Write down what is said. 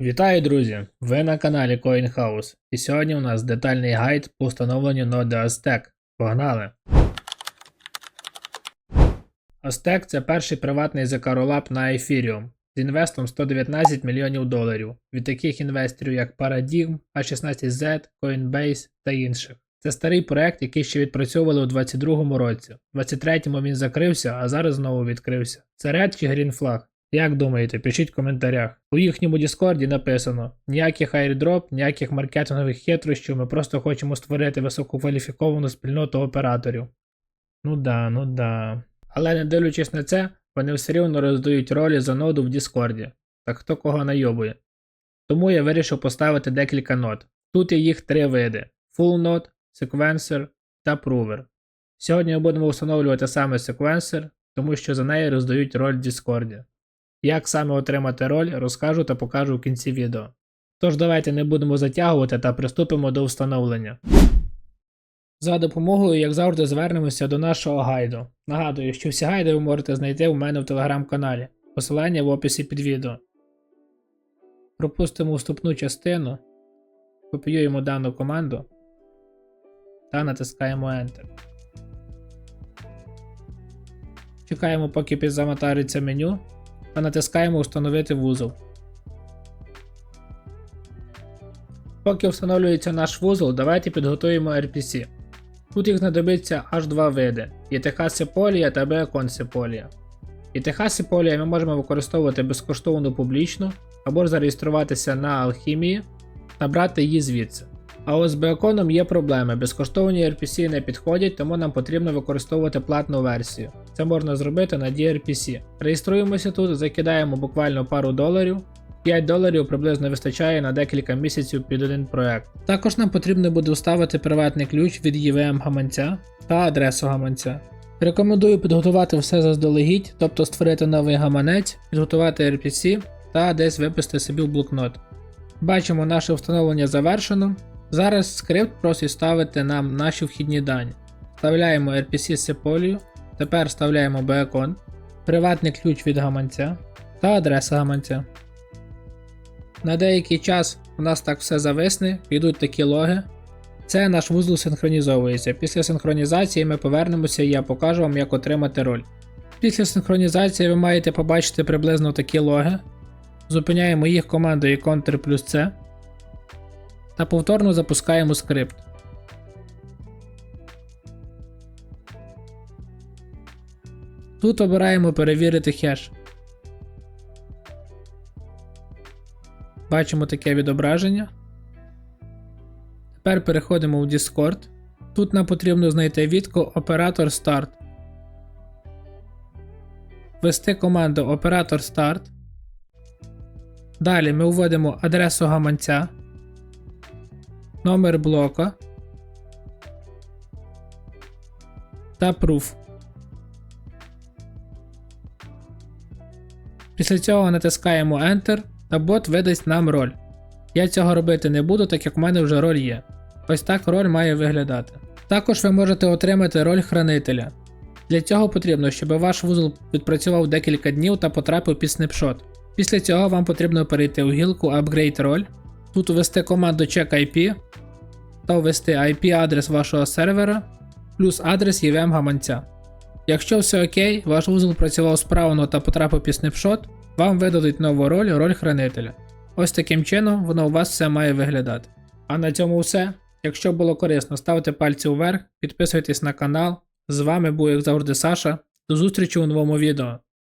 Вітаю, друзі! Ви на каналі CoinHouse. І сьогодні у нас детальний гайд по встановленню ноди Aztec. Погнали! Aztec – це перший приватний Rollup на Ethereum з інвестом 119 мільйонів доларів від таких інвесторів як Paradigm, A16Z, Coinbase та інших. Це старий проект, який ще відпрацьовували у 2022 році. У 2023 він закрився, а зараз знову відкрився. Це Red чи Green? Як думаєте, пишіть в коментарях. У їхньому Діскорді написано: ніяких айрдроп, ніяких маркетингових хитрощів, ми просто хочемо створити висококваліфіковану спільноту операторів. Ну да, ну да. Але не дивлячись на це, вони все рівно роздають ролі за ноду в Діскорді. Так хто кого найобує. Тому я вирішив поставити декілька нод. Тут є їх три види: Full Node, Sequencer та Prover. Сьогодні ми будемо встановлювати саме Sequencer, тому що за неї роздають роль в Діскорді. Як саме отримати роль, розкажу та покажу в кінці відео. Тож давайте не будемо затягувати та приступимо до встановлення. За допомогою, як завжди, звернемося до нашого гайду. Нагадую, що всі гайди ви можете знайти у мене в телеграм-каналі. Посилання в описі під відео. Пропустимо вступну частину, копіюємо дану команду та натискаємо Enter. Чекаємо, поки підзамотариться меню та натискаємо Установити вузол. Поки встановлюється наш вузол, давайте підготуємо RPC. Тут їх знадобиться аж два види: ETH Сеполія та Beacon Сеполія. ETH Сеполія ми можемо використовувати безкоштовно публічно або зареєструватися на Алхімії та брати її звідси. А ось з Beacon є проблеми, безкоштовні RPC не підходять, тому нам потрібно використовувати платну версію. Це можна зробити на DRPC. Реєструємося тут, закидаємо буквально пару доларів. 5 доларів приблизно вистачає на декілька місяців під один проект. Також нам потрібно буде вставити приватний ключ від EVM гаманця та адресу гаманця. Рекомендую підготувати все заздалегідь, тобто створити новий гаманець, підготувати RPC та десь виписати собі в блокнот. Бачимо, наше встановлення завершено. Зараз скрипт просить ставити нам наші вхідні дані. Вставляємо RPC з Sepolio, тепер вставляємо Beacon, приватний ключ від гаманця та адреса гаманця. На деякий час у нас так все зависне, підуть такі логи. Це наш вузол синхронізовується. Після синхронізації ми повернемося і я покажу вам, як отримати роль. Після синхронізації ви маєте побачити приблизно такі логи. Зупиняємо їх командою Ctrl плюс C та повторно запускаємо скрипт. Тут обираємо перевірити хеш. Бачимо таке відображення. Тепер переходимо в Discord. Тут нам потрібно знайти відку Operator Start. Ввести команду Operator Start. Далі ми вводимо адресу гаманця, номер блока та proof. Після цього натискаємо Enter та бот видасть нам роль. Я цього робити не буду, так як в мене вже роль є. Ось так роль має виглядати. Також ви можете отримати роль хранителя. Для цього потрібно, щоб ваш вузол відпрацював декілька днів та потрапив під снапшот. Після цього вам потрібно перейти у гілку Upgrade роль, тут ввести команду check IP та ввести IP-адрес вашого сервера плюс адрес EVM гаманця. Якщо все окей, ваш вузол працював справно та потрапив під снапшот, вам видадуть нову роль, роль хранителя. Ось таким чином воно у вас все має виглядати. А на цьому все. Якщо було корисно, ставте пальці вверх, підписуйтесь на канал. З вами був як завжди Саша. До зустрічі у новому відео.